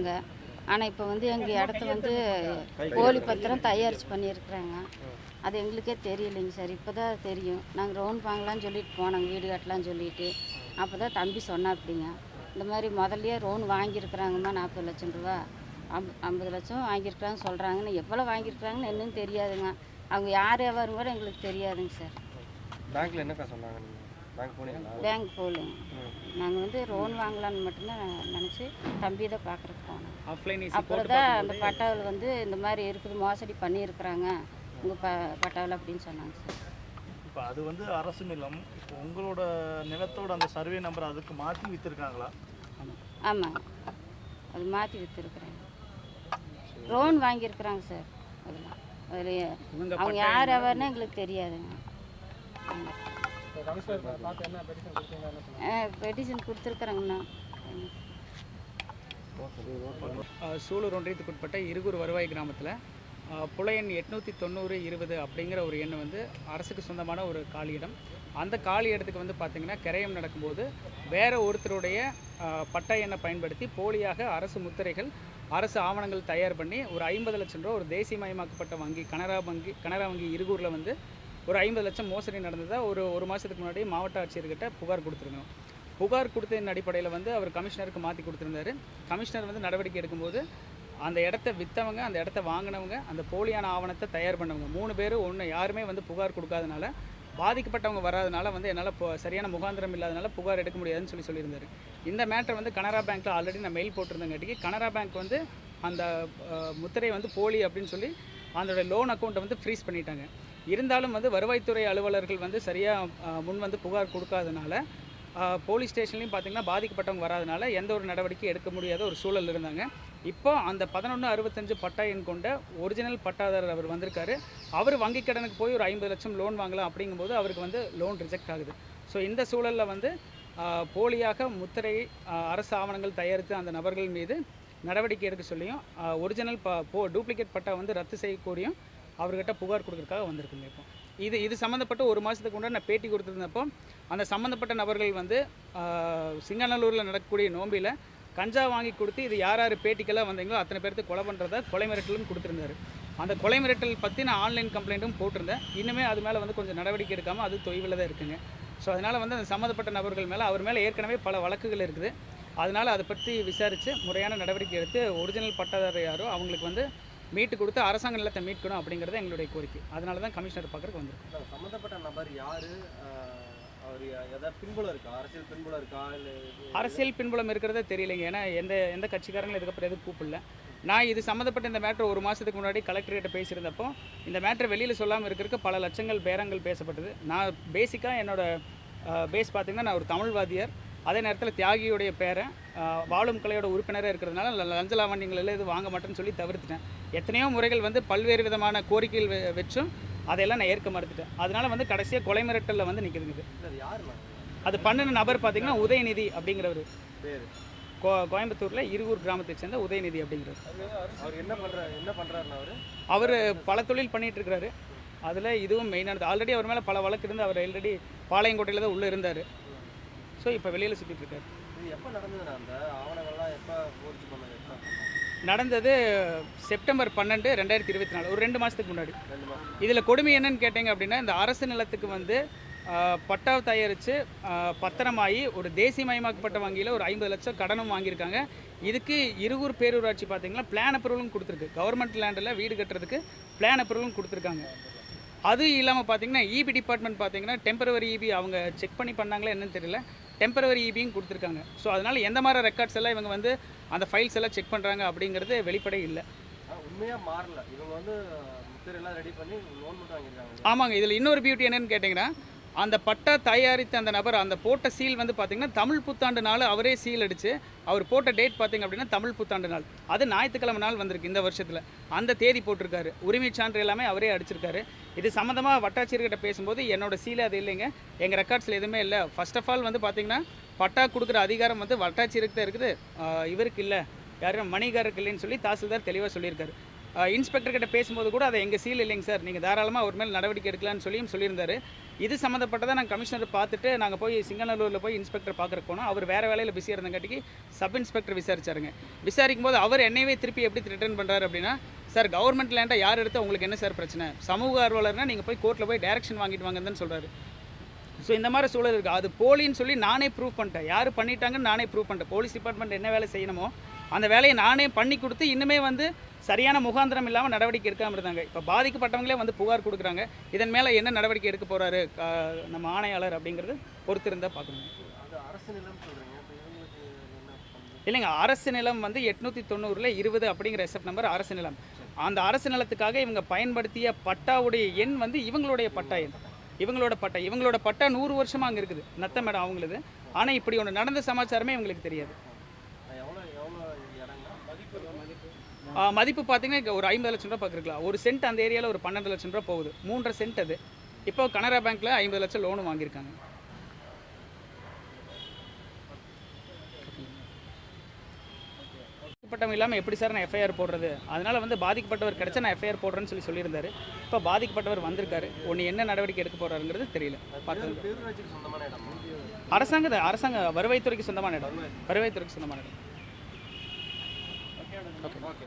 சொன்னாங்க ஆனால் இப்போ வந்து எங்கள் இடத்த வந்து போலி பத்திரம் தயாரித்து பண்ணியிருக்கிறாங்க. அது எங்களுக்கே தெரியலைங்க சார். இப்போ தான் தெரியும். நாங்கள் ரவுண்ட் வாங்கலாம்னு சொல்லிட்டு போனோங்க வீடு கட்டலாம்னு சொல்லிட்டு. அப்போ தான் தம்பி சொன்னாப்பிடிங்க. இந்த மாதிரி முதல்லையே லோன் வாங்கியிருக்கிறாங்கம்மா நாற்பது லட்சம் ரூபா. அம் ஐம்பது லட்சம் வாங்கியிருக்கிறாங்க சொல்கிறாங்கன்னு எவ்வளோ வாங்கியிருக்கிறாங்கன்னு என்னன்னு தெரியாதுங்க. அவங்க யார் எவரும் கூட எங்களுக்கு தெரியாதுங்க சார். பேங்க்கில் என்னக்கா சொன்னாங்க பேங்க் போனீங்களா? பேங்க் போகலைங்க. நாங்கள் வந்து லோன் வாங்கலான்னு மட்டும்தான் நினச்சி தம்பி தான் பார்க்குறக்கு போனோம். ஆஃப்லைன் அப்புறம் தான் அந்த பட்டாவில் வந்து இந்த மாதிரி இருக்குது மோசடி பண்ணியிருக்கிறாங்க உங்கள் ப பட்டாவில் அப்படின்னு சொன்னாங்க சார். இப்போ அது வந்து அரசு நிலம் இப்போ உங்களோட நிலத்தோட அந்த சர்வே நம்பர் அதுக்கு மாற்றி விற்றுருக்காங்களா ஆமாங்க அது மாற்றி விற்றுருக்குறாங்க லோன் வாங்கியிருக்கிறாங்க சார். அதெல்லாம். அதில் அவங்க யார் எவர்னு எங்களுக்கு தெரியாதுங்க. பெட்டிஷன் கொடுத்துருக்குறாங்கண்ணா சூலூர் ஒன்றியத்துக்குட்பட்ட இருகூர் வருவாய் கிராமத்தில் புல எண் எட்நூற்றி தொண்ணூறு இருபது அப்படிங்கிற ஒரு எண் வந்து அரசுக்கு சொந்தமான ஒரு காலியிடம் அந்த காலி இடத்துக்கு வந்து பார்த்திங்கன்னா கிரயம் நடக்கும்போது வேற ஒருத்தருடைய பட்டை பட்டா எண்ணை பயன்படுத்தி போலியாக அரசு முத்திரைகள் அரசு ஆவணங்கள் தயார் பண்ணி ஒரு ஐம்பது லட்சம் ரூபா ஒரு தேசியமயமாக்கப்பட்ட வங்கி கனரா வங்கி கனரா வங்கி இருகூரில் வந்து ஒரு ஐம்பது லட்சம் மோசடி நடந்ததாக ஒரு ஒரு மாதத்துக்கு முன்னாடி மாவட்ட ஆட்சியர்கிட்ட புகார் கொடுத்துருந்தோம் புகார் கொடுத்ததின் அடிப்படையில் வந்து அவர் கமிஷனருக்கு மாற்றி கொடுத்துருந்தாரு. கமிஷனர் வந்து நடவடிக்கை எடுக்கும்போது அந்த இடத்த விற்றவங்க அந்த இடத்த வாங்கினவங்க அந்த போலியான ஆவணத்தை தயார் பண்ணவங்க மூணு பேர் ஒன்று யாருமே வந்து புகார் கொடுக்காதனால பாதிக்கப்பட்டவங்க வராதனால வந்து என்னால் சரியான முகாந்திரம் இல்லாதனால புகார் எடுக்க முடியாதுன்னு சொல்லி சொல்லியிருந்தாரு. இந்த மேட்டர் வந்து கனரா பேங்க்கில் ஆல்ரெடி நான் மெயில் போட்டிருந்தங்காட்டிக்கு கனரா பேங்க் வந்து அந்த முத்திரையை வந்து போலி அப்படின்னு சொல்லி அதோடய லோன் அக்கௌண்ட்டை வந்து ஃப்ரீஸ் பண்ணிட்டாங்க. இருந்தாலும் வந்து வருவாய்த்துறை அலுவலர்கள் வந்து சரியாக முன் வந்து புகார் கொடுக்காதனால போலீஸ் ஸ்டேஷன்லையும் பார்த்தீங்கன்னா பாதிக்கப்பட்டவங்க வராதனால எந்த ஒரு நடவடிக்கை எடுக்க முடியாத ஒரு சூழல் இருந்தாங்க. இப்போ அந்த பதினொன்று அறுபத்தஞ்சு பட்டா எண் கொண்ட ஒரிஜினல் பட்டாதாரர் அவர் வந்திருக்காரு. அவர் வங்கி கடனுக்கு போய் ஒரு ஐம்பது லட்சம் லோன் வாங்கலாம் அப்படிங்கும்போது அவருக்கு வந்து லோன் ரிஜெக்ட் ஆகுது. ஸோ இந்த சூழலில் வந்து போலியாக முத்திரை அரசு ஆவணங்கள் தயாரித்து அந்த நபர்கள் மீது நடவடிக்கை எடுக்க சொல்லியும் ஒரிஜினல் ப போ டூப்ளிகேட் பட்டா வந்து ரத்து செய்யக்கூடியும் அவர்கிட்ட புகார் கொடுக்கறதுக்காக வந்திருக்குங்க இப்போ. இது இது சம்மந்தப்பட்ட ஒரு மாதத்துக்கு முன்னாடி நான் பேட்டி கொடுத்துருந்தப்போ அந்த சம்மந்தப்பட்ட நபர்கள் வந்து சிங்கநல்லூரில் நடக்கக்கூடிய நோம்பியில் கஞ்சா வாங்கி கொடுத்து இது யார் யார் பேட்டிக்கெல்லாம் வந்தீங்களோ அத்தனை பேர்த்து கொலை பண்ணுறத கொலை மிரட்டலும் கொடுத்துருந்தாரு. அந்த கொலை மிரட்டல் பற்றி நான் ஆன்லைன் கம்ப்ளைண்ட்டும் போட்டிருந்தேன். இன்னுமே அது மேலே வந்து கொஞ்சம் நடவடிக்கை எடுக்காமல் அது தொய்வில் தான் இருக்குங்க. ஸோ அதனால் வந்து அந்த சம்மந்தப்பட்ட நபர்கள் மேலே அவர் மேலே ஏற்கனவே பல வழக்குகள் இருக்குது. அதனால் அதை பற்றி விசாரித்து முறையான நடவடிக்கை எடுத்து ஒரிஜினல் பட்டாதாரர் யாரோ அவங்களுக்கு வந்து மீட்டு கொடுத்து அரசாங்க நிலத்தை மீட்கணும் அப்படிங்கிறது எங்களுடைய கோரிக்கை. அதனால தான் கமிஷனர் பார்க்குறதுக்கு வந்திருக்கோம். சம்மந்தப்பட்ட நபர் யாரு? ஏதாவது பின்புலம் இருக்கா? அரசியல் பின்புலம் இருக்கா? இல்லை அரசியல் பின்புலம் இருக்கிறதே தெரியலைங்க. ஏன்னா எந்த எந்த கட்சிக்காரங்களும் இதுக்கப்புறம் எதுவும் கூப்பிடல. நான் இது சம்மந்தப்பட்ட இந்த மேட்ரு ஒரு மாதத்துக்கு முன்னாடி கலெக்டரேட்டை பேசியிருந்தப்போ இந்த மேட்ரு வெளியில் சொல்லாமல் இருக்கிறதுக்கு பல லட்சங்கள் பேரங்கள் பேசப்பட்டது. நான் பேசிக்காக என்னோட பேஸ் பார்த்தீங்கன்னா நான் ஒரு தமிழ்வாதியார். அதே நேரத்தில் தியாகியுடைய அஹ், வாழும் கலையோட உறுப்பினராக இருக்கிறதுனால லஞ்ச லாவண்யங்கள் எல்லாம் இது வாங்க மாட்டேன்னு சொல்லி தவிர்த்துட்டேன். எத்தனையோ முறைகள் வந்து பல்வேறு விதமான கோரிக்கைகள் வச்சும் அதையெல்லாம் நான் ஏற்க மறுத்துட்டேன். அதனால வந்து கடைசியாக கொலை மிரட்டலில் வந்து நிற்குதுங்க அது பண்ணின நபர் பார்த்தீங்கன்னா உதயநிதி அப்படிங்கிறவர். பேர். கோ கோயம்புத்தூரில் இருகூர் கிராமத்தை சேர்ந்த உதயநிதி அப்படிங்கிறவர். அவர் என்ன பண்ற என்ன பண்றாருண்ணா அவரு? அவர் பல தொழில் பண்ணிட்டு இருக்கிறாரு. அதில் இதுவும் மெயினானது ஆல்ரெடி அவர் மேலே பல வழக்கு இருந்து அவர் ஆல்ரெடி பாளையங்கோட்டையில் தான் உள்ளே இருந்தார். ஸோ இப்போ வெளியில் சுற்றிட்டு இருக்காரு. எப்போ நடந்ததுண்ணா அந்த ஆவணங்கள்லாம் எப்போ போர்ஜி பண்ணது எப்போ நடந்தது? செப்டம்பர் பன்னெண்டு ரெண்டாயிரத்தி இருபத்தி நாலு ஒரு ரெண்டு மாதத்துக்கு முன்னாடி. இதில் கொடுமை என்னன்னு கேட்டிங்க அப்படின்னா இந்த அரசு நிலத்துக்கு வந்து பட்டா தயாரித்து பத்திரமாயி ஒரு தேசியமயமாக்கப்பட்ட வங்கியில் ஒரு ஐம்பது லட்சம் கடனும் வாங்கியிருக்காங்க. இதுக்கு இருகூர் பேரூராட்சி பார்த்தீங்கன்னா பிளான் அப்ரூவலும் கொடுத்துருக்கு. கவர்மெண்ட் லேண்டில் வீடு கட்டுறதுக்கு பிளான் அப்ரூவலும் கொடுத்துருக்காங்க. அது இல்லாமல் பார்த்தீங்கன்னா இபி டிபார்ட்மெண்ட் பார்த்தீங்கன்னா டெம்பரவரி இபி அவங்க செக் பண்ணி பண்ணாங்களா என்னன்னு தெரியல. டெம்பரவரி இபியும் கொடுத்துருக்காங்க. ஸோ அதனால் எந்த மாதிரி ரெக்கார்ட்ஸ் எல்லாம் இவங்க வந்து அந்த ஃபைல்ஸ் எல்லாம் செக் பண்ணுறாங்க அப்படிங்கிறது வெளிப்படை இல்லை. ஆனா உண்மையா மாறல. இவங்க வந்து ரெடி பண்ணி லோன் ஆமாங்க. இதில் இன்னொரு பியூட்டி என்னன்னு கேட்டிங்கன்னா அந்த பட்டா தயாரித்த அந்த நபர் அந்த போட்ட சீல் வந்து பார்த்தீங்கன்னா தமிழ் புத்தாண்டு நாள் அவரே சீல் அடித்து அவர் போட்ட டேட் பார்த்தீங்க அப்படின்னா தமிழ் புத்தாண்டு நாள். அது ஞாயிற்றுக்கிழமை நாள் வந்திருக்கு இந்த வருஷத்தில். அந்த தேதி போட்டிருக்காரு. உரிமை சான்று எல்லாமே அவரே அடிச்சிருக்காரு. இது சம்மந்தமாக வட்டாட்சியர்கிட்ட பேசும்போது என்னோட சீல் அது இல்லைங்க. எங்கள் ரெக்கார்ட்ஸில் எதுவுமே இல்லை. ஃபர்ஸ்ட் ஆஃப் ஆல் வந்து பார்த்திங்கன்னா பட்டா கொடுக்குற அதிகாரம் வந்து வட்டாட்சியருக்கு தான் இருக்குது இவருக்கு இல்லை. யாரும் மணிகாரருக்கு இல்லைன்னு சொல்லி தாசில்தார் தெளிவாக சொல்லியிருக்காரு. இன்ஸ்பெக்டர் கிட்ட பேசும்போது கூட அதை எங்கள் சீல் இல்லைங்க சார். நீங்கள் தாராளமாக அவர் மேல் நடவடிக்கை எடுக்கலாம்னு சொல்லியும் சொல்லியிருந்தாரு. இது சம்மந்தப்பட்டதை நாங்கள் கமிஷனர் பார்த்துட்டு நாங்கள் போய் சிங்கநல்லூரில் போய் இன்ஸ்பெக்டர் பார்க்குற போனோம். அவர் வேறு வேலையில் பிஸியாக இருந்தங்காட்டிக்கு சப் இன்ஸ்பெக்டர் விசாரிச்சாருங்க. விசாரிக்கும் போது அவர் என்னையவே திருப்பி எப்படி ரிட்டர்ன் பண்ணுறாரு அப்படின்னா சார் கவர்மெண்ட் லேண்டை யார் எடுத்து உங்களுக்கு என்ன சார் பிரச்சனை? சமூக ஆர்வலர்னா நீங்கள் போய் கோர்ட்டில் போய் டேரக்ஷன் வாங்கிட்டு வாங்கன்னு சொல்கிறாரு ஸோ இந்த மாதிரி சூழல் இருக்குது அது போலின்னு சொல்லி நானே ப்ரூவ் பண்ணிட்டேன். யார் பண்ணிட்டாங்கன்னு நானே ப்ரூவ் பண்ணிட்டேன். போலீஸ் டிபார்ட்மெண்ட் என்ன வேலை செய்யணுமோ அந்த வேலையை நானே பண்ணி கொடுத்து இன்னுமே வந்து சரியான முகாந்திரம் இல்லாமல் நடவடிக்கை எடுக்காமல் இருந்தாங்க. இப்போ பாதிக்கப்பட்டவங்களே வந்து புகார் கொடுக்குறாங்க. இதன் மேலே என்ன நடவடிக்கை எடுக்க போகிறாரு நம்ம ஆணையாளர் அப்படிங்கிறது பொறுத்திருந்தால் பார்க்கணும். இல்லைங்க அரசு நிலம் வந்து எட்நூற்றி தொண்ணூறில் இருபது அப்படிங்கிற எஸ்எஃப் நம்பர் அரசு நிலம். அந்த அரசு நிலத்துக்காக இவங்க பயன்படுத்திய பட்டாவுடைய எண் வந்து இவங்களுடைய பட்டா எண். இவங்களோட பட்டா இவங்களோட பட்டா நூறு வருஷமாக அங்கே இருக்குது. நத்த மேடம் அவங்களுது. ஆனால் இப்படி ஒன்று நடந்த சமாச்சாரமே இவங்களுக்கு தெரியாது எவ்வளோ எவ்வளோ இடங்க ஆ, மதிப்பு பார்த்தீங்கன்னா ஒரு ஐம்பது லட்சம் ரூபா பார்க்குறீங்களா? ஒரு சென்ட் அந்த ஏரியாவில் ஒரு பன்னெண்டு லட்சம் ரூபா போகுது. மூன்றரை சென்ட் அது. இப்போ கனரா பேங்க்கில் ஐம்பது லட்சம் லோனு வாங்கியிருக்காங்க. பாதிக்கப்பட்டவங்க இல்லாமல் எப்படி சார் நான் எஃப்ஐஆர் போடுறது? அதனால் வந்து பாதிக்கப்பட்டவர் கிடச்சா நான் எஃப்ஐஆர் போடுறேன்னு சொல்லி சொல்லியிருந்தாரு. இப்போ பாதிக்கப்பட்டவர் வந்திருக்காரு. ஒன்று என்ன நடவடிக்கை எடுக்க போகிறாருங்கிறது தெரியல. பார்த்து அரசாங்க அரசாங்க வருவாய்த்துறைக்கு சொந்தமான இடம். வருவாய்த்துறைக்கு சொந்தமான இடம். ஓகே.